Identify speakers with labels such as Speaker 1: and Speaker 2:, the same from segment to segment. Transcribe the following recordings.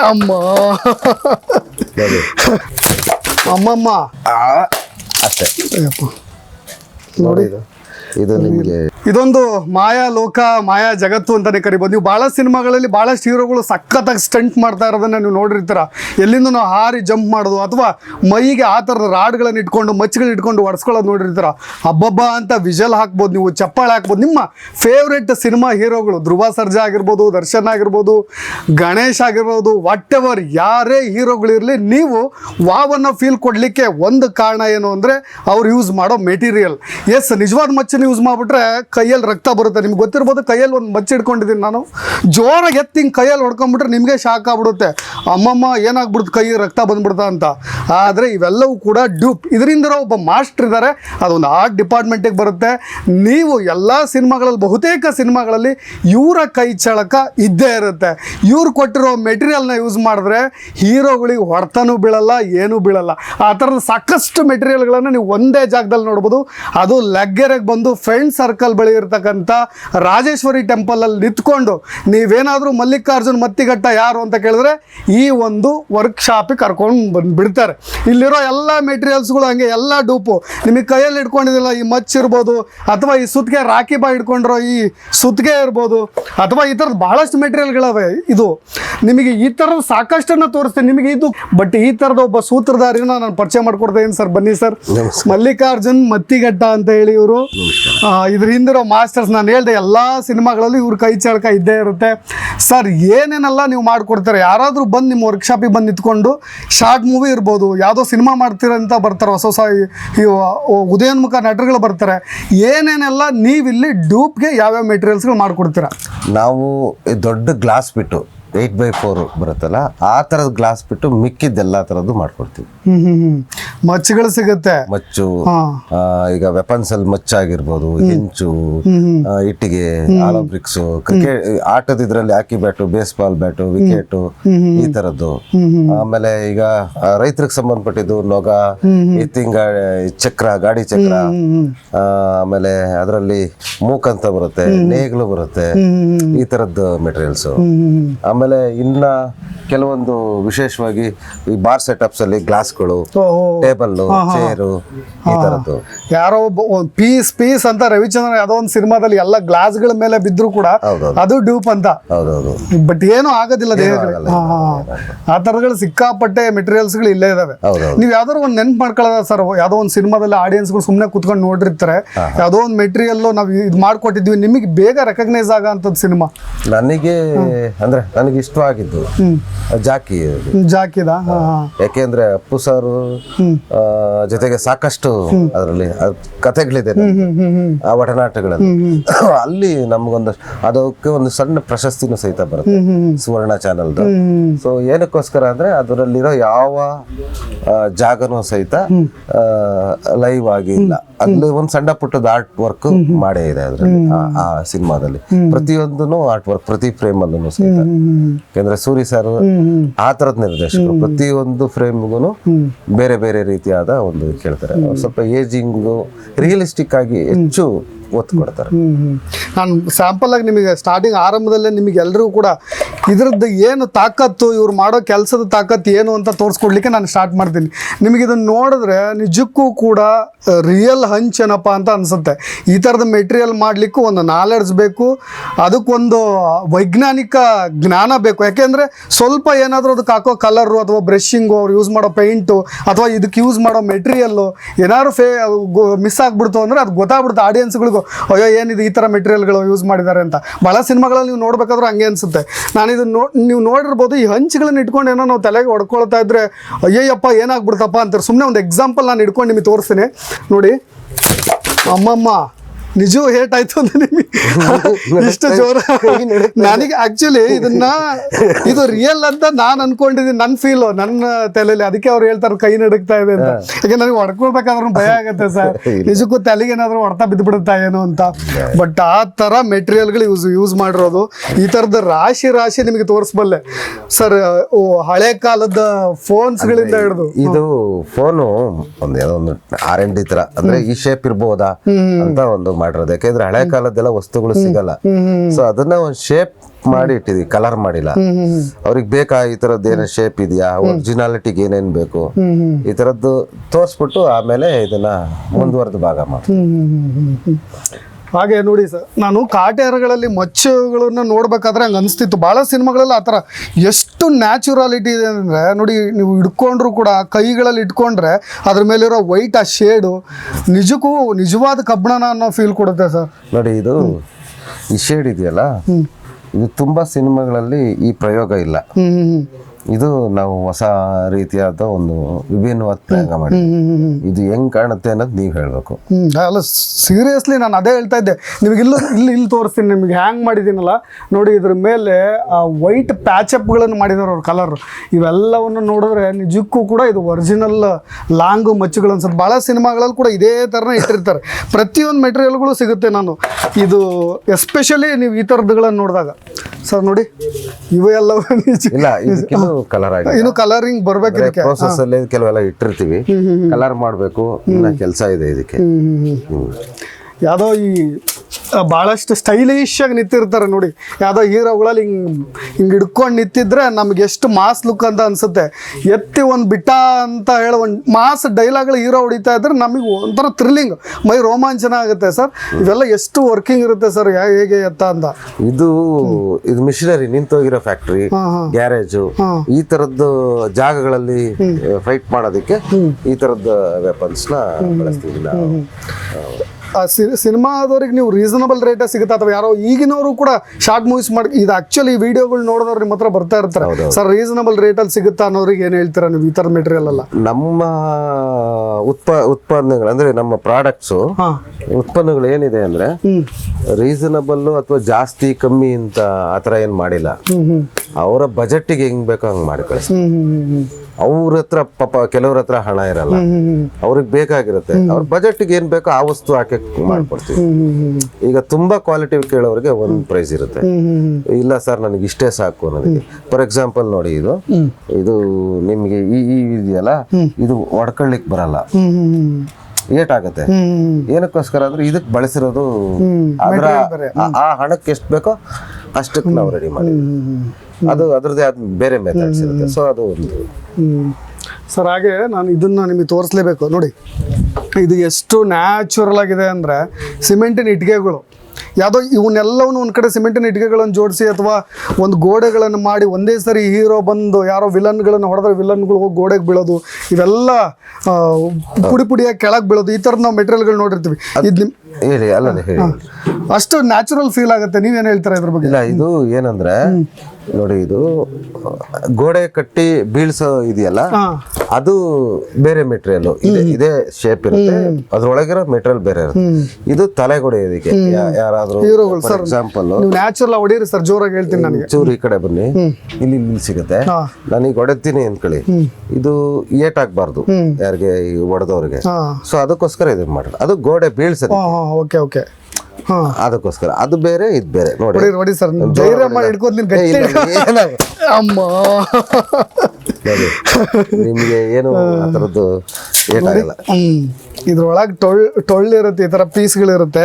Speaker 1: ಅಮ್ಮ.
Speaker 2: ನೋಡಿ
Speaker 1: ಅಮ್ಮಮ್ಮ.
Speaker 2: ಅಷ್ಟೇ.
Speaker 1: ಅಯ್ಯಪ್ಪ.
Speaker 2: ನೋಡಿ ಇದು ನಿಮಗೆ
Speaker 1: ಇದೊಂದು ಮಾಯಾ ಲೋಕ ಮಾಯಾ ಜಗತ್ತು ಅಂತಾನೆ ಕರಿಬೋದು. ನೀವು ಬಹಳ ಸಿನಿಮಾಗಳಲ್ಲಿ ಬಹಳಷ್ಟು ಹೀರೋಗಳು ಸಖತ್ತಾಗಿ ಸ್ಟಂಟ್ ಮಾಡ್ತಾ ಇರೋದನ್ನ ನೀವು ನೋಡಿರ್ತೀರ? ಎಲ್ಲಿಂದ ನಾವು ಹಾರಿ ಜಂಪ್ ಮಾಡೋದು ಅಥವಾ ಮೈಗೆ ಆ ಥರದ ರಾಡ್ಗಳನ್ನ ಇಟ್ಕೊಂಡು ಮಚ್ಚಗಳನ್ನ ಇಟ್ಕೊಂಡು ಒಡ್ಸ್ಕೊಳ್ಳೋದು ನೋಡಿರ್ತೀರ? ಹಬ್ಬಬ್ಬ ಅಂತ ವಿಜಲ್ ಹಾಕ್ಬೋದು ನೀವು ಚಪ್ಪಾಳೆ ಹಾಕ್ಬೋದು. ನಿಮ್ಮ ಫೇವ್ರೆಟ್ ಸಿನಿಮಾ ಹೀರೋಗಳು ಧ್ರುವ ಸರ್ಜಾ ಆಗಿರ್ಬೋದು ದರ್ಶನ್ ಆಗಿರ್ಬೋದು ಗಣೇಶ್ ಆಗಿರ್ಬೋದು ವಾಟ್ ಎವರ್ ಯಾರೇ ಹೀರೋಗಳಿರಲಿ ನೀವು ವಾವನ್ನು ಫೀಲ್ ಕೊಡಲಿಕ್ಕೆ ಒಂದು ಕಾರಣ ಏನು ಅಂದರೆ ಅವ್ರು ಯೂಸ್ ಮಾಡೋ ಮೆಟೀರಿಯಲ್ ಎಸ್ ನಿಜವಾದ ಯೂಸ್ ಮಾಡಿಬಿಟ್ರೆ ಕೈಯಲ್ಲಿ ರಕ್ತ ಬರುತ್ತೆ. ನಿಮ್ಗೆ ಗೊತ್ತಿರ್ಬೋದು ಕೈಯಲ್ಲಿ ಒಂದು ಮಚ್ಚಿ ಇಟ್ಕೊಂಡಿದ್ದೀನಿ ನಾನು. ಜೋರಾಗಿ ಎತ್ತಿ ಹಿಂಗೆ ಕೈಯಲ್ಲಿ ಹೊಡ್ಕೊಂಡ್ಬಿಟ್ರೆ ನಿಮಗೆ ಶಾಕ್ ಆಗ್ಬಿಡುತ್ತೆ. ಅಮ್ಮಮ್ಮ ಏನಾಗ್ಬಿಡುತ್ತೆ? ಕೈ ರಕ್ತ ಬಂದ್ಬಿಡ್ತಾ ಅಂತ. ಆದರೆ ಇವೆಲ್ಲವೂ ಕೂಡ ಡ್ಯೂಪ್. ಇದರಿಂದ ಒಬ್ಬ ಮಾಸ್ಟರ್ ಇದ್ದಾರೆ ಅದೊಂದು ಆರ್ಟ್ ಡಿಪಾರ್ಟ್ಮೆಂಟಿಗೆ ಬರುತ್ತೆ. ನೀವು ಎಲ್ಲ ಸಿನಿಮಾಗಳಲ್ಲಿ, ಬಹುತೇಕ ಸಿನಿಮಾಗಳಲ್ಲಿ ಇವರ ಕೈ ಚಳಕ ಇದ್ದೇ ಇರುತ್ತೆ. ಇವ್ರು ಕೊಟ್ಟಿರೋ ಮೆಟೀರಿಯಲ್ನ ಯೂಸ್ ಮಾಡಿದ್ರೆ ಹೀರೋಗಳಿಗೆ ಹೊಡೆತನೂ ಬೀಳಲ್ಲ, ಏನೂ ಬೀಳಲ್ಲ. ಆ ಥರದ ಸಾಕಷ್ಟು ಮೆಟೀರಿಯಲ್ಗಳನ್ನು ನೀವು ಒಂದೇ ಜಾಗದಲ್ಲಿ ನೋಡ್ಬೋದು. ಅದು ಲಗ್ಗೆರೆಗೆ ಬಂದು ಫ್ರೆಂಡ್ ಸರ್ಕಲ್ ಬಳಿ ಇರತಕ್ಕಂಥ ರಾಜೇಶ್ವರಿ ಟೆಂಪಲಲ್ಲಿ ನಿಂತ್ಕೊಂಡು ನೀವೇನಾದರೂ ಮಲ್ಲಿಕಾರ್ಜುನ್ ಮತ್ತಿಗಟ್ಟ ಯಾರು ಅಂತ ಕೇಳಿದ್ರೆ ಈ ಒಂದು ವರ್ಕ್ಶಾಪಿಗೆ ಕರ್ಕೊಂಡು ಬಂದು ಬಿಡ್ತಾರೆ. ಇಲ್ಲಿರೋ ಎಲ್ಲ ಮೆಟೀರಿಯಲ್ಸ್ಗಳು ಹಂಗೆ ಎಲ್ಲ ಡೂಪು ನಿಮಗೆ ಕೈಯಲ್ಲಿ ಇಟ್ಕೊಂಡಿದ್ದಿಲ್ಲ ಈ ಮಚ್ ಇರ್ಬೋದು ಅಥವಾ ಈ ಸುತ್ತಿಗೆ ರಾಖಿ ಬಾ ಇಟ್ಕೊಂಡಿರೋ ಈ ಸುತ್ತಿಗೆ ಇರ್ಬೋದು ಅಥವಾ ಈ ಥರದ್ದು ಭಾಳಷ್ಟು ಮೆಟೀರಿಯಲ್ಗಳವೆ ಇದು. ನಿಮಗೆ ಈ ಥರದ ಸಾಕಷ್ಟನ್ನು ತೋರಿಸ್ತೀನಿ. ನಿಮಗೆ ಇದು ಬಟ್ ಈ ಥರದ ಒಬ್ಬ ಸೂತ್ರಧಾರಿನ ನಾನು ಪರಿಚಯ ಮಾಡ್ಕೊಡ್ತೀನಿ ಸರ್. ಬನ್ನಿ ಸರ್. ಮಲ್ಲಿಕಾರ್ಜುನ್ ಮತ್ತಿಘಟ್ಟ ಅಂತ ಹೇಳಿ ಇವರು. ಇದ್ರ ಹಿಂದಿರೋ ಮಾಸ್ಟರ್ಸ್ ನಾನು ಹೇಳ್ದೆ ಎಲ್ಲ ಸಿನಿಮಾಗಳಲ್ಲಿ ಇವ್ರ ಕೈ ಚಳಕ ಇದ್ದೇ ಇರುತ್ತೆ. ಸರ್ ಏನೇನೆಲ್ಲ ನೀವು ಮಾಡಿಕೊಡ್ತಾರೆ? ಯಾರಾದರೂ ಬಂದು ನಿಮ್ಮ ವರ್ಕ್ಶಾಪಿಗೆ ಬಂದು ನಿಂತ್ಕೊಂಡು ಶಾರ್ಟ್ ಮೂವಿ ಇರ್ಬೋದು ಯಾವುದೋ ಸಿನಿಮಾ ಮಾಡ್ತೀರಂತ ಬರ್ತಾರೆ ಹೊಸ ಹೊಸ ಉದಯೋನ್ಮುಖ ನಟರುಗಳು ಬರ್ತಾರೆ. ಏನೇನೆಲ್ಲ ನೀವಿಲ್ಲಿ ಡೂಪ್ಗೆ ಯಾವ್ಯಾವ ಮೆಟೀರಿಯಲ್ಸ್ಗಳು ಮಾಡಿಕೊಡ್ತೀರಾ?
Speaker 2: ನಾವು ದೊಡ್ಡ ಗ್ಲಾಸ್ ಬಿಟ್ಟು ಏಯ್ಟ್ ಬೈ ಫೋರ್ ಬರುತ್ತಲ್ಲ ಆ ತರದ ಗ್ಲಾಸ್ ಬಿಟ್ಟು ಮಿಕ್ಕಿದ್ದ ಎಲ್ಲ ತರದ್ದು ಮಾಡ್ಕೊಡ್ತೀವಿ.
Speaker 1: ಹ್ಮ್ ಹ್ಮ್ ಹ್ಮ್. ಮಚ್ಚಗಳು ಸಿಗುತ್ತೆ.
Speaker 2: ಮಚ್ಚು ಆ, ಈಗ ವೆಪನ್ಸ್ ಅಲ್ಲಿ ಮಚ್ಚಾಗಿರ್ಬೋದು ಹೆಂಚು ಆ, ಇಟ್ಟಿಗೆ ಆಲೋ ಬ್ರಿಕ್ಸ್ ಕ್ರಿಕೆಟ್ ಆಟದ ಇದ್ರಲ್ಲಿ hockey bat baseball bat wicket ಈ ತರದ್ದು. ಆಮೇಲೆ ಈಗ ರೈತರಿಗೆ ಸಂಬಂಧಪಟ್ಟಿದ್ದು ನೊಗ ಇತ್ತಿಂಗ ಚಕ್ರ ಗಾಡಿ ಚಕ್ರ ಆ, ಆಮೇಲೆ ಅದರಲ್ಲಿ ಮೂಕ್ ಅಂತ ಬರುತ್ತೆ ನೇಗ್ಲು ಬರುತ್ತೆ ಈ ತರದ್ದು ಮೆಟೀರಿಯಲ್ಸ್ ಆಮೇಲೆ ಇನ್ನ ಕೆಲವೊಂದು ವಿಶೇಷವಾಗಿ ಈ ಬಾರ್ ಸೆಟಪ್ಸ್ ಅಲ್ಲಿ ಗ್ಲಾಸ್ಗಳು
Speaker 1: ಗಳು
Speaker 2: ಟೇಬಲ್ ಚೇರು ಈ ತರದ್ದು.
Speaker 1: ಯಾರೋ ಒಬ್ಬ ಒಂದು ಪೀಸ್ ಪೀಸ್ ಅಂತ ರವಿಚಂದ್ರನ್ ಯಾವುದೋ ಒಂದು ಸಿನಿಮಾದಲ್ಲಿ ಎಲ್ಲ ಗ್ಲಾಸ್ಗಳ ಮೇಲೆ ಬಿದ್ರು ಕೂಡ ಅದು ಡ್ಯೂಪ್ ಅಂತ.
Speaker 2: ಹೌದೌದು.
Speaker 1: ಬಟ್ ಏನು ಆಗೋದಿಲ್ಲ ದೇಹಗಳಿಗೆ. ಆ ತರಗಳು ಸಿಕ್ಕಾಪಟ್ಟೆ ಮೆಟೀರಿಯಲ್ಸ್ಗಳು ಇಲ್ಲೇ ಇದಾವೆ. ನೀವ್ ಯಾವ್ದಾದ್ರು ಒಂದು ನೆನ್ಪು ಮಾಡ್ಕೊಳ್ಳೋದ ಸರ್? ಯಾವ್ದೋ ಒಂದು ಸಿನಿಮಾದಲ್ಲಿ ಆಡಿಯನ್ಸ್ಗಳು ಸುಮ್ಮನೆ ಕುತ್ಕೊಂಡು ನೋಡಿರ್ತಾರೆ ಯಾವುದೋ ಒಂದು ಮೆಟೀರಿಯಲ್ ನಾವು ಇದು ಮಾಡ್ಕೊಟ್ಟಿದ್ವಿ. ನಿಮಗೆ ಬೇಗ ರೆಕಗ್ನೈಸ್ ಆಗೋ ಸಿನಿಮಾ.
Speaker 2: ನನಗೆ ಅಂದ್ರೆ ನನಗೆ ಇಷ್ಟವಾಗಿದ್ದು. ಜಾಕಿ ಜಾಕಿ.
Speaker 1: ಜಾಕಿದ?
Speaker 2: ಯಾಕೆಂದ್ರೆ ಅಪ್ಪು ಸಾರು ಜೊತೆಗೆ ಸಾಕಷ್ಟು ಅದರಲ್ಲಿ ಕಥೆಗಳಿದೆ ಆ ಒಡನಾಟಗಳಲ್ಲಿ. ಅಲ್ಲಿ ನಮಗೊಂದು ಅದಕ್ಕೆ ಒಂದು ಸಣ್ಣ ಪ್ರಶಸ್ತಿನೂ ಸಹಿತ ಬರುತ್ತೆ. ಸುವರ್ಣ ಚಾನಲ್ದು. ಸೊ ಏನಕ್ಕೋಸ್ಕರ ಅಂದ್ರೆ ಅದರಲ್ಲಿರೋ ಯಾವ ಜಾಗನೂ ಸಹಿತ ಲೈವ್ ಆಗಿ ಇಲ್ಲ. ಅಲ್ಲಿ ಒಂದು ಸಣ್ಣ ಪುಟ್ಟದ ಆರ್ಟ್ ವರ್ಕ್ ಮಾಡೇ ಇದೆ ಅದರಲ್ಲಿ ಆ- ಆ ಸಿನಿಮಾದಲ್ಲಿ. ಪ್ರತಿಯೊಂದು ಆರ್ಟ್ ವರ್ಕ್ ಪ್ರತಿ ಫ್ರೇಮ್ ಅಲ್ಲೂ ಸಹಿತ ಯಾಕಂದ್ರೆ ಸೂರಿ ಸರ್ ಆ ತರದ ನಿರ್ದೇಶಕರು. ಪ್ರತಿಯೊಂದು ಫ್ರೇಮ್ಗೂ ಬೇರೆ ಬೇರೆ ರೀತಿಯಾದ ಒಂದು ಕೇಳ್ತಾರೆ. ಸ್ವಲ್ಪ ಏಜಿಂಗು ರಿಯಲಿಸ್ಟಿಕ್ ಆಗಿ ಹೆಚ್ಚು ಒತ್ತು ಕೊಡ್ತಾರೆ.
Speaker 1: ನಾನು ಸ್ಯಾಂಪಲ್ ಆಗಿ ನಿಮಗೆ ಸ್ಟಾರ್ಟಿಂಗ್ ಆರಂಭದಲ್ಲೇ ನಿಮಗೆ ಎಲ್ಲರೂ ಕೂಡ ಇದ್ರದ್ದು ಏನು ತಾಕತ್ತು, ಇವ್ರು ಮಾಡೋ ಕೆಲಸದ ತಾಕತ್ತು ಏನು ಅಂತ ತೋರಿಸ್ಕೊಡ್ಲಿಕ್ಕೆ ನಾನು ಸ್ಟಾರ್ಟ್ ಮಾಡ್ತೀನಿ. ನಿಮಗೆ ಇದನ್ನು ನೋಡಿದ್ರೆ ನಿಜಕ್ಕೂ ಕೂಡ ರಿಯಲ್ ಹಂಚೇನಪ್ಪ ಅಂತ ಅನಿಸುತ್ತೆ. ಈ ಥರದ ಮೆಟೀರಿಯಲ್ ಮಾಡಲಿಕ್ಕೂ ಒಂದು ನಾಲೆಡ್ಜ್ ಬೇಕು, ಅದಕ್ಕೊಂದು ವೈಜ್ಞಾನಿಕ ಜ್ಞಾನ ಬೇಕು. ಯಾಕೆಂದರೆ ಸ್ವಲ್ಪ ಏನಾದರೂ ಅದಕ್ಕೆ ಹಾಕೋ ಕಲರು ಅಥವಾ ಬ್ರಷಿಂಗು ಅವ್ರು ಯೂಸ್ ಮಾಡೋ ಪೇಂಟು ಅಥವಾ ಇದಕ್ಕೆ ಯೂಸ್ ಮಾಡೋ ಮೆಟೀರಿಯಲ್ಲು ಏನಾದ್ರು ಫೇ ಮಿಸ್ ಆಗ್ಬಿಡ್ತು ಅಂದರೆ ಅದು ಗೊತ್ತಾಗ್ಬಿಡುತ್ತೆ ಆಡಿಯನ್ಸ್ಗಳಿಗೂ ಅಯ್ಯೋ, ಏನಿದೆ ಈ ಥರ ಮೆಟೀರಿಯಲ್ಗಳು ಯೂಸ್ ಮಾಡಿದ್ದಾರೆ ಅಂತ. ಭಾಳ ಸಿನಿಮಾಗಳಲ್ಲಿ ನೀವು ನೋಡ್ಬೇಕಾದ್ರೂ ಹಂಗೆ ಅನಿಸುತ್ತೆ. ನಾನು ಇದು ನೋ ನೀವು ನೋಡಿರ್ಬೋದು, ಈ ಹಂಚುಗಳನ್ನ ಇಟ್ಕೊಂಡು ಏನೋ ನಾವು ತಲೆಗೆ ಹೊಡ್ಕೊಳ್ತಾ ಇದ್ರೆ, ಅಯ್ಯಯ್ಯಪ್ಪ, ಏನಾಗ್ಬಿಡ್ತಪ್ಪ ಅಂತಾರೆ. ಸುಮ್ಮನೆ ಒಂದು ಎಕ್ಸಾಂಪಲ್ ನಾನು ಇಟ್ಕೊಂಡು ನಿಮಗೆ ತೋರಿಸ್ತೀನಿ. ನೋಡಿ, ಅಮ್ಮಮ್ಮ ನಿಜವೂ ಹೇಟ್ ಆಯ್ತು ಅಂದ್ರೆ ನಿಮಗೆ ಇಷ್ಟು ಜೋರ ನನಗೆ ಆಕ್ಚುಲಿ ಇದನ್ನ ಇದು ರಿಯಲ್ ಅಂತ ನಾನು ಅನ್ಕೊಂಡಿದ್ದೀನಿ. ನನ್ನ ಫೀಲು ನನ್ನ ತಲೆಯಲ್ಲಿ ಅದಕ್ಕೆ ಅವ್ರು ಹೇಳ್ತಾರೆ ಕೈ ನಡುಕ್ತಾ ಇದೆ ಅಂತ. ಯಾಕೆ ನನಗೆ ಹೊಡ್ಕೊಳ್ಬೇಕಾದ್ರೂ ಭಯ ಆಗುತ್ತೆ ಸರ್. ನಿಜಕ್ಕೂ ತಲೆಗೆ ಏನಾದ್ರು ಹೊಡ್ತಾ ಬಿದ್ದುಬಿಡುತ್ತಾ ಏನೋ ಅಂತ. ಬಟ್ ಆ ಥರ ಮೆಟೀರಿಯಲ್ಗಳು ಯೂಸ್ ಯೂಸ್ ಮಾಡಿರೋದು ಈ ಥರದ ರಾಶಿ ರಾಶಿ ನಿಮಗೆ ತೋರಿಸ್ಬಲ್ಲೆ. ಸರ್ ಹಳೆ ಕಾಲದ ಫೋನ್ಸ್ಗಳಿಂದ ಹಿಡಿದು.
Speaker 2: ಇದು ಫೋನು ಒಂದು ಏನೋ ಒಂದು ಆರ್ ಎನ್ ಡಿ ಥರ ಅಂದ್ರೆ ಈ ಶೇಪ್ ಇರ್ಬೋದಾ ಅಂತ ಒಂದು ಮಾಡಿರೋದು. ಯಾಕೆಂದ್ರೆ ಹಳೆ ಕಾಲದ್ದೆಲ್ಲ ವಸ್ತುಗಳು ಸಿಗಲ್ಲ. ಸೊ ಅದನ್ನ ಒಂದು ಶೇಪ್ ಮಾಡಿ ಇಟ್ಟಿದ್ವಿ ಕಲರ್ ಮಾಡಿಲ್ಲ ಅವ್ರಿಗೆ ಬೇಕಾ ಈ ತರದ್ದು ಏನೋ ಶೇಪ್ ಇದೆಯಾ ಒರಿಜಿನಾಲಿಟಿಗೆ ಏನೇನ್ ಬೇಕು ಈ ತರದ್ದು ತೋರಿಸ್ಬಿಟ್ಟು ಆಮೇಲೆ ಇದನ್ನ ಮುಂದುವರೆದ ಭಾಗ ಮಾಡಿ
Speaker 1: ಹಾಗೆ ನೋಡಿ ಸರ್ ನಾನು ಕಾಟೇರಗಳಲ್ಲಿ ಮಚ್ಚುಗಳನ್ನ ನೋಡ್ಬೇಕಾದ್ರೆ ಹಂಗೆ ಅನಿಸ್ತಿತ್ತು. ಭಾಳ ಸಿನಿಮಾಗಳಲ್ಲಿ ಆ ಥರ ಎಷ್ಟು ನ್ಯಾಚುರಾಲಿಟಿ ಇದೆ ಅಂದರೆ ನೋಡಿ ನೀವು ಹಿಡ್ಕೊಂಡ್ರು ಕೂಡ ಕೈಗಳಲ್ಲಿ ಇಟ್ಕೊಂಡ್ರೆ ಅದ್ರ ಮೇಲಿರೋ ವೈಟ್ ಆ ಶೇಡು ನಿಜಕ್ಕೂ ನಿಜವಾದ ಕಬ್ಬಣನ ಅನ್ನೋ ಫೀಲ್ ಕೊಡುತ್ತೆ ಸರ್.
Speaker 2: ನೋಡಿ ಇದು ಈ ಶೇಡ್ ಇದೆಯಲ್ಲ? ಇದು ತುಂಬಾ ಸಿನಿಮಾಗಳಲ್ಲಿ ಈ ಪ್ರಯೋಗ ಇಲ್ಲ. ಇದು ನಾವು ಹೊಸ ರೀತಿಯಾದ ಒಂದು ವಿಭಿನ್ನವಾದ ಪ್ರಯೋಗ ಮಾಡಿ ಇದು ಹೆಂಗ್ ಕಾಣುತ್ತೆ ಅನ್ನೋದು ನೀವು ಹೇಳ್ಬೇಕು.
Speaker 1: ಅಲ್ಲ ಸೀರಿಯಸ್ಲಿ ನಾನು ಅದೇ ಹೇಳ್ತಾ ಇದ್ದೆ. ನಿಮಗೆ ಇಲ್ಲ ಇಲ್ಲಿ ಇಲ್ಲಿ ತೋರಿಸ್ತೀನಿ ನಿಮಗೆ ಹ್ಯಾಂಗ್ ಮಾಡಿದ್ದೀನಲ್ಲ? ನೋಡಿ ಇದ್ರ ಮೇಲೆ ಆ ವೈಟ್ ಪ್ಯಾಚಪ್ಗಳನ್ನು ಮಾಡಿದಾರೆ ಅವ್ರ ಕಲರ್ ಇವೆಲ್ಲವನ್ನು ನೋಡಿದ್ರೆ ನಿಜಕ್ಕೂ ಕೂಡ ಇದು ಒರಿಜಿನಲ್ ಲಾಂಗು ಮಚ್ಚುಗಳು ಅನ್ಸುತ್ತೆ. ಭಾಳ ಸಿನಿಮಾಗಳಲ್ಲಿ ಕೂಡ ಇದೇ ಥರನೇ ಇಟ್ಟಿರ್ತಾರೆ. ಪ್ರತಿಯೊಂದು ಮೆಟೀರಿಯಲ್ಗಳು ಸಿಗುತ್ತೆ ನಾನು. ಇದು ಎಸ್ಪೆಷಲಿ ನೀವು ಈ ಥರದ್ದುಗಳನ್ನು ನೋಡಿದಾಗ. ಸರ್ ನೋಡಿ ಇವ ಎಲ್ಲ
Speaker 2: ಇಲ್ಲ ಇದಕ್ಕಿನ್ನೂ ಕಲರ್ ಆಗಿದೆ.
Speaker 1: ಇನ್ನು ಕಲರಿಂಗ್ ಬರ್ಬೇಕು ಇದಕ್ಕೆ.
Speaker 2: ಪ್ರೋಸೆಸ್ ಅಲ್ಲಿ ಕೆಲವೆಲ್ಲ ಇಟ್ಟಿರ್ತೀವಿ. ಕಲರ್ ಮಾಡಬೇಕು ಇನ್ನ ಕೆಲಸ ಇದೆ ಇದಕ್ಕೆ.
Speaker 1: ಯಾವ್ದೋ ಈ ಭಾಳಷ್ಟು ಸ್ಟೈಲಿಶ್ ಆಗಿ ನಿಂತಿರ್ತಾರೆ ನೋಡಿ. ಯಾವುದೋ ಹೀರೋಗಳಲ್ಲಿ ಹಿಂಗೆ ಹಿಂಗೆ ಹಿಡ್ಕೊಂಡು ನಿಂತಿದ್ರೆ ನಮ್ಗೆ ಎಷ್ಟು ಮಾಸ್ ಲುಕ್ ಅಂತ ಅನ್ಸುತ್ತೆ. ಎತ್ತಿ ಒಂದು ಬಿಟ್ಟ ಅಂತ ಹೇಳೋ ಒಂದು ಮಾಸ್ ಡೈಲಾಗ್ಗಳು ಹೀರೋ ಹೊಡಿತಾ ಇದ್ರೆ ನಮಗೆ ಒಂಥರ ಥ್ರಿಲ್ಲಿಂಗ್ ಮೈ ರೋಮಾಂಚನ ಆಗುತ್ತೆ ಸರ್ ಇವೆಲ್ಲ ಎಷ್ಟು ವರ್ಕಿಂಗ್ ಇರುತ್ತೆ ಸರ್ ಹೇಗೆ ಎತ್ತ ಅಂತ.
Speaker 2: ಇದು ಇದು ಮಿಷನರಿ ನಿಂತೋಗಿರೋ ಫ್ಯಾಕ್ಟ್ರಿ ಗ್ಯಾರೇಜು ಈ ತರದ್ದು ಜಾಗಗಳಲ್ಲಿ ಫೈಟ್ ಮಾಡೋದಕ್ಕೆ ಈ ತರದ್ದು ವೆಪನ್ಸ್ನ ಬಳಸ್ತೀವಿ ನಾವು.
Speaker 1: ಸಿನಿಮಾದವ್ರಿಗೆ ನೀವು ರೀಸನಬಲ್ ರೇಟೇ ಸಿಗುತ್ತೆ ಅಥವಾ ಯಾರೋ ಈಗಿನವರು ಕೂಡ ಶಾರ್ಟ್ ಮೂವೀಸ್ ಮಾಡಿ ಇದು ಆಕ್ಚುಲಿ ವಿಡಿಯೋಗಳು ನೋಡಿದವ್ರು ನಿಮ್ಮ ಹತ್ರ ಬರ್ತಾ ಇರ್ತಾರೆ. ಸರ್ ರೀಸನಬಲ್ ರೇಟಲ್ಲಿ ಸಿಗುತ್ತಾ ಅನ್ನೋರಿಗೆ ಏನು ಹೇಳ್ತೀರಾ ನೀವು ಈ ಥರದ ಮೆಟೀರಿಯಲ್ ಅಲ್ಲ?
Speaker 2: ನಮ್ಮ ಉತ್ಪ ಉತ್ಪಾದನೆಗಳು ಅಂದ್ರೆ ನಮ್ಮ ಪ್ರಾಡಕ್ಟ್ಸು ಉತ್ಪನ್ನಗಳು ಏನಿದೆ ಅಂದ್ರೆ ರೀಸನಬಲ್ ಅಥವಾ ಜಾಸ್ತಿ ಕಮ್ಮಿ ಅಂತ ಆತರ ಏನು ಮಾಡಿಲ್ಲ. ಅವರ ಬಜೆಟ್ಗೆ ಹೆಂಗ್ ಬೇಕೋ ಹಂಗೆ ಮಾಡಿ ಕಳಿಸ್ತಾರೆ. ಅವ್ರ ಹತ್ರ ಪಾಪ ಕೆಲವ್ರ ಹತ್ರ ಹಣ ಇರಲ್ಲ. ಅವ್ರಿಗೆ ಬೇಕಾಗಿರುತ್ತೆ. ಅವ್ರ ಬಜೆಟ್ಗೆ ಏನ್ ಬೇಕೋ ಆ ವಸ್ತು ಹಾಕಿ ಮಾಡ್ಕೊಡ್ತೀವಿ. ಈಗ ತುಂಬಾ ಕ್ವಾಲಿಟಿ ಕೇಳೋರಿಗೆ ಒಂದ್ ಪ್ರೈಸ್ ಇರುತ್ತೆ. ಇಲ್ಲ ಸರ್ ನನಗೆ ಇಷ್ಟೇ ಸಾಕು ನನಗೆ. ಫಾರ್ ಎಕ್ಸಾಂಪಲ್ ನೋಡಿ ಇದು. ಇದು ನಿಮ್ಗೆ ಈ ಈ ಇದೆಯಲ್ಲ? ಇದು ಒಡ್ಕೊಳ್ಳಿಕ್ ಬರಲ್ಲ. ಏಟ್ ಆಗುತ್ತೆ ಏನಕ್ಕೋಸ್ಕರ ಅಂದ್ರೆ ಇದಕ್ ಬಳಸಿರೋದು ಅದರ ಆ ಹಣಕ್ಕೆ ಎಷ್ಟು ಬೇಕೋ ಅಷ್ಟಕ್ಕೆ ನಾವು ರೆಡಿ ಮಾಡಿ ಅದು ಅದರದೇ ಆದ ಬೇರೆ ಮೆಥಡ್ಸ್ ಇರುತ್ತೆ. ಸೊ ಅದು ಒಂದು
Speaker 1: ಸರ್ ಹಾಗೆ ನಾನು ಇದನ್ನ ನಿಮಗೆ ತೋರಿಸ್ಲೇಬೇಕು. ನೋಡಿ ಇದು ಎಷ್ಟು ನ್ಯಾಚುರಲ್ ಆಗಿದೆ ಅಂದರೆ ಸಿಮೆಂಟಿನ ಇಟ್ಟಿಗೆಗಳು ಯಾವುದೋ ಇವನ್ನೆಲ್ಲವನ್ನು ಒಂದು ಕಡೆ ಸಿಮೆಂಟಿನ ಇಟ್ಟಿಗೆಗಳನ್ನು ಜೋಡಿಸಿ ಅಥವಾ ಒಂದು ಗೋಡೆಗಳನ್ನು ಮಾಡಿ ಒಂದೇ ಸರಿ ಹೀರೋ ಬಂದು ಯಾರೋ ವಿಲನ್ಗಳನ್ನು ಹೊಡೆದ್ರೆ ವಿಲನ್ಗಳು ಹೋಗಿ ಗೋಡೆಗೆ ಬೀಳೋದು ಇವೆಲ್ಲ ಪುಡಿ ಪುಡಿಯಾಗಿ ಕೆಳಗೆ ಬೀಳೋದು ಈ ಥರದ ನಾವು ಮೆಟೀರಿಯಲ್ಗಳು ನೋಡಿರ್ತೀವಿ. ಇದು ನಿಮ್ಮ
Speaker 2: ಹೇಳಿ ಅಲ್ಲ
Speaker 1: ಅಷ್ಟು ನ್ಯಾಚುರಲ್ ಫೀಲ್ ಆಗುತ್ತೆ. ನೀವೇನು ಹೇಳ್ತಾರೆ ಇದ್ರ ಬಗ್ಗೆ?
Speaker 2: ಇಲ್ಲ ಇದು ಏನಂದ್ರೆ ನೋಡಿ ಇದು ಗೋಡೆ ಕಟ್ಟಿ ಬೀಳ್ಸೋ ಇದೆಯಲ್ಲ ಅದು ಬೇರೆ ಮೆಟೀರಿಯಲ್ ಇದೆ ಇದೇ ಶೇಪ್ ಇರುತ್ತೆ. ಅದ್ರೊಳಗಿರೋ ಮೆಟೀರಿಯಲ್ ಬೇರೆ ಇರುತ್ತೆ. ಇದು ತಲೆಗೋಡೆ ಇದಕ್ಕೆ. ಯಾರಾದ್ರೂ ಫಾರ್ ಎಕ್ಸಾಂಪಲ್
Speaker 1: ನ್ಯಾಚುರಲ್ ಹೊಡೀರಿ ಸರ್ ಜೋರಾಗಿ ಹೇಳ್ತೀನಿ ನನಗೆ.
Speaker 2: ಚೂರು ಈ ಕಡೆ ಬನ್ನಿ. ಇಲ್ಲಿ ಇಲ್ಲಿ ಸಿಗುತ್ತೆ.
Speaker 1: ನಾನು
Speaker 2: ಈಗ ಹೊಡೆತೀನಿ ಅನ್ಕೊಳ್ಳಿ. ಇದು ಏಟ್ ಆಗ್ಬಾರ್ದು ಯಾರಿಗೆ ಹೊಡೆದವ್ರಿಗೆ. ಸೊ ಅದಕ್ಕೋಸ್ಕರ ಇದನ್ನ ಮಾಡ್ರಿ ಅದು ಗೋಡೆ
Speaker 1: ಬೀಳ್ಸ ಓಕೆ.
Speaker 2: ಅದಕ್ಕೋಸ್ಕರ. ಅದು ಬೇರೆ ಇದು ಬೇರೆ. ನೋಡಿ.
Speaker 1: ನೋಡಿ ಸರ್ ಧೈರ್ಯ ಮಾಡಿ ಹಿಡ್ಕೊತೀನಿ
Speaker 2: ಏ,
Speaker 1: ಗಟ್ಟಿ ಅಮ್ಮ.
Speaker 2: ನಿಮಗೆ ನಿಮ್ಗೆ ಏನು ಆ ಥರದ್ದು ಏಟಾಗಲ್ಲ.
Speaker 1: ಹ್ಮ್. ಇದ್ರೊಳಗೆ ಟೊಳ್ ಇರುತ್ತೆ ಈ ಥರ ಪೀಸ್ಗಳಿರುತ್ತೆ.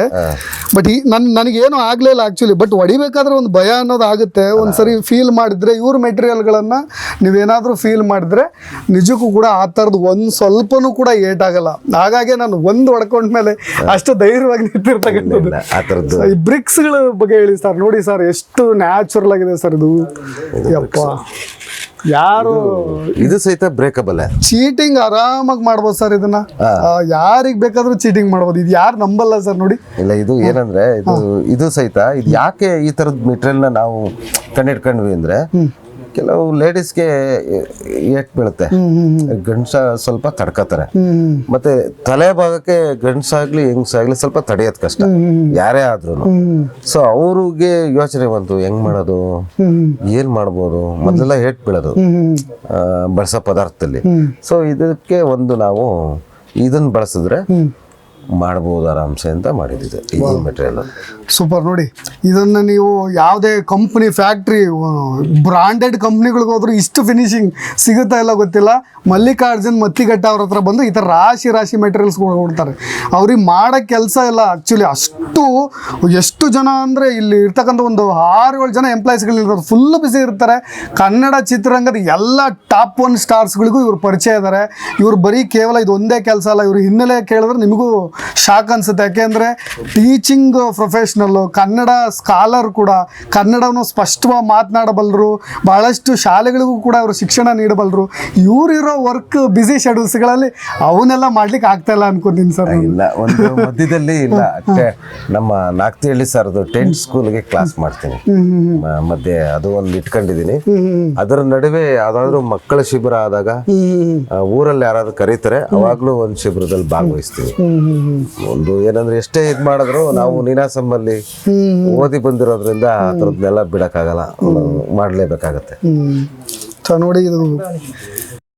Speaker 1: ಬಟ್ ಈ ನನ್ ನನಗೇನು ಆಗಲಿಲ್ಲ ಆ್ಯಕ್ಚುಲಿ ಬಟ್ ಹೊಡಿಬೇಕಾದ್ರೆ ಒಂದು ಭಯ ಅನ್ನೋದು ಆಗುತ್ತೆ. ಒಂದು ಸರಿ ಫೀಲ್ ಮಾಡಿದ್ರೆ ಇವ್ರ ಮೆಟೀರಿಯಲ್ಗಳನ್ನು ನೀವೇನಾದರೂ ಫೀಲ್ ಮಾಡಿದ್ರೆ ನಿಜಕ್ಕೂ ಕೂಡ ಆ ಥರದ್ದು ಒಂದು ಸ್ವಲ್ಪನೂ ಕೂಡ ಏಟಾಗಲ್ಲ. ಹಾಗಾಗಿ ನಾನು ಒಂದು ಹೊಡ್ಕೊಂಡ್ಮೇಲೆ ಅಷ್ಟು ಧೈರ್ಯವಾಗಿ ನಿಂತಿರ್ತಕ್ಕಂಥದ್ದು.
Speaker 2: ಆ ಥರದ್ದು
Speaker 1: ಈ ಬ್ರಿಕ್ಸ್ಗಳ ಬಗ್ಗೆ ಹೇಳಿ ಸರ್ ನೋಡಿ ಸರ್ ಎಷ್ಟು ನ್ಯಾಚುರಲ್ ಆಗಿದೆ ಸರ್ ಇದು. ಯಪ್ಪ. ಯಾರು?
Speaker 2: ಇದು ಸಹಿತ ಬ್ರೇಕಬಲ್
Speaker 1: ಚೀಟಿಂಗ್ ಆರಾಮಾಗಿ ಮಾಡ್ಬೋದು ಸರ್ ಇದನ್ನ. ಯಾರಿಗೆ ಬೇಕಾದ್ರೂ ಚೀಟಿಂಗ್ ಮಾಡ್ಬೋದು. ಇದು ಯಾರು ನಂಬಲ್ಲ ಸರ್ ನೋಡಿ.
Speaker 2: ಇಲ್ಲ ಇದು ಏನಂದ್ರೆ ಇದು ಇದು ಸಹಿತ ಇದು ಯಾಕೆ ಈ ತರದ ಮೆಟೀರಿಯಲ್ನ ನಾವು ಕಂಡಿಡ್ಕೊಂಡ್ವಿ ಅಂದ್ರೆ ಕೆಲವು ಲೇಡೀಸ್ಗೆ ಏಟ್ ಬೀಳುತ್ತೆ. ಗಂಡ್ಸ ಸ್ವಲ್ಪ ತಡ್ಕತಾರೆ. ಮತ್ತೆ ತಲೆ ಭಾಗಕ್ಕೆ ಗಂಡ್ಸಾಗ್ಲಿ ಹೆಂಗ್ಸಾಗ್ಲಿ ಸ್ವಲ್ಪ ತಡೆಯೋದ್ ಕಷ್ಟ. ಯಾರೇ ಆದ್ರೂ ಸೊ ಅವ್ರಿಗೆ ಯೋಚನೆ ಬಂತು ಹೆಂಗ್ ಮಾಡೋದು? ಏನ್ ಮಾಡ್ಬೋದು? ಮೊದಲೆಲ್ಲ ಏಟ್ ಬೀಳೋದು. ಬಳಸೋ ಪದಾರ್ಥದಲ್ಲಿ. ಸೊ ಇದಕ್ಕೆ ಒಂದು ನಾವು ಇದನ್ನ ಬಳಸಿದ್ರೆ ಮಾಡ್ಬೋದು ಆರಾಮ್ಸೆ ಅಂತ ಮಾಡಿದ್ದಿದೆ. ಈ ಮೆಟೀರಿಯಲ್
Speaker 1: ಸೂಪರ್ ನೋಡಿ ಇದನ್ನು ನೀವು ಯಾವುದೇ ಕಂಪ್ನಿ ಫ್ಯಾಕ್ಟ್ರಿ ಬ್ರಾಂಡೆಡ್ ಕಂಪ್ನಿಗಳಿಗೆ ಹೋದ್ರು ಇಷ್ಟು ಫಿನಿಶಿಂಗ್ ಸಿಗುತ್ತಾ ಇಲ್ಲ ಗೊತ್ತಿಲ್ಲ. ಮಲ್ಲಿಕಾರ್ಜುನ್ ಮತ್ತಿಗಟ್ಟ ಅವ್ರ ಹತ್ರ ಬಂದು ಈ ಥರ ರಾಶಿ ರಾಶಿ ಮೆಟೀರಿಯಲ್ಸ್ ಕೊಡ್ತಾರೆ. ಅವ್ರಿಗೆ ಮಾಡೋ ಕೆಲಸ ಇಲ್ಲ. ಆ್ಯಕ್ಚುಲಿ ಅಷ್ಟು ಎಷ್ಟು ಜನ ಅಂದರೆ ಇಲ್ಲಿ ಇರ್ತಕ್ಕಂಥ ಒಂದು ಆರು ಏಳು ಜನ ಎಂಪ್ಲಾಯೀಸ್ಗಳಿರ್ತಾರೆ ಫುಲ್ ಬಿಸಿ ಇರ್ತಾರೆ. ಕನ್ನಡ ಚಿತ್ರರಂಗದ ಎಲ್ಲ ಟಾಪ್ ಒನ್ ಸ್ಟಾರ್ಸ್ಗಳಿಗೂ ಇವರು ಪರಿಚಯ ಇದ್ದಾರೆ ಇವರು ಬರೀ ಕೇವಲ ಇದು ಒಂದೇ ಕೆಲಸ ಅಲ್ಲ. ಇವರು ಹಿನ್ನೆಲೆ ಕೇಳಿದ್ರೆ ನಿಮಗೂ ಶಾಕ್ ಅನ್ಸುತ್ತೆ. ಯಾಕೆಂದರೆ ಟೀಚಿಂಗ್ ಪ್ರೊಫೆಷ್ನಲ್ಲು ಕನ್ನಡ ಸ್ಕಾಲರ್ ಕೂಡ ಕನ್ನಡವನ್ನು ಸ್ಪಷ್ಟವಾಗಿ ಮಾತನಾಡಬಲ್ಲರು ಬಹಳಷ್ಟು ಶಾಲೆಗಳಿಗೂ ಕೂಡ ಅವರು ಶಿಕ್ಷಣ ನೀಡಬಲ್ಲರು. ಇವರಿರೋ ವರ್ಕ್ ಬ್ಯುಸಿ ಶೆಡ್ಯೂಲ್ಸ್ಗಳಲ್ಲಿ ಅವನ್ನೆಲ್ಲ ಮಾಡ್ಲಿಕ್ಕೆ ಆಗ್ತಾ ಇಲ್ಲ ಅನ್ಕೊಂತೀನಿ ಸರ್
Speaker 2: ಇಲ್ಲ ಒಂದು ಮಧ್ಯದಲ್ಲಿ ಇಲ್ಲ. ನಮ್ಮ ನಾಗ್ತಿಹಳ್ಳಿ ಸರ್ದು ಟೆಂತ್ ಸ್ಕೂಲ್ಗೆ ಕ್ಲಾಸ್ ಮಾಡ್ತೀನಿ. ಮಧ್ಯೆ ಅದು ಒಂದು ಇಟ್ಕೊಂಡಿದ್ದೀನಿ ಅದರ ನಡುವೆ ಯಾವ್ದಾದ್ರು ಮಕ್ಕಳ ಶಿಬಿರ ಆದಾಗ ಊರಲ್ಲಿ ಯಾರಾದ್ರೂ ಕರೀತಾರೆ ಅವಾಗ್ಲೂ ಒಂದು ಶಿಬಿರದಲ್ಲಿ ಭಾಗವಹಿಸ್ತೀವಿ. ಒಂದು ಏನಂದ್ರೆ ಎಷ್ಟೇ ಇದ್ ಮಾಡಿದ್ರು ನಾವು ನೀನಾಸಂಬಲ್ಲಿ ಓದಿ ಬಂದಿರೋದ್ರಿಂದ ಆ ಥರದ್ನೆಲ್ಲ ಬಿಡಕ್ಕಾಗಲ್ಲ. ಮಾಡ್ಲೇಬೇಕಾಗತ್ತೆ.
Speaker 1: ಸೊ ನೋಡಿ ಇದು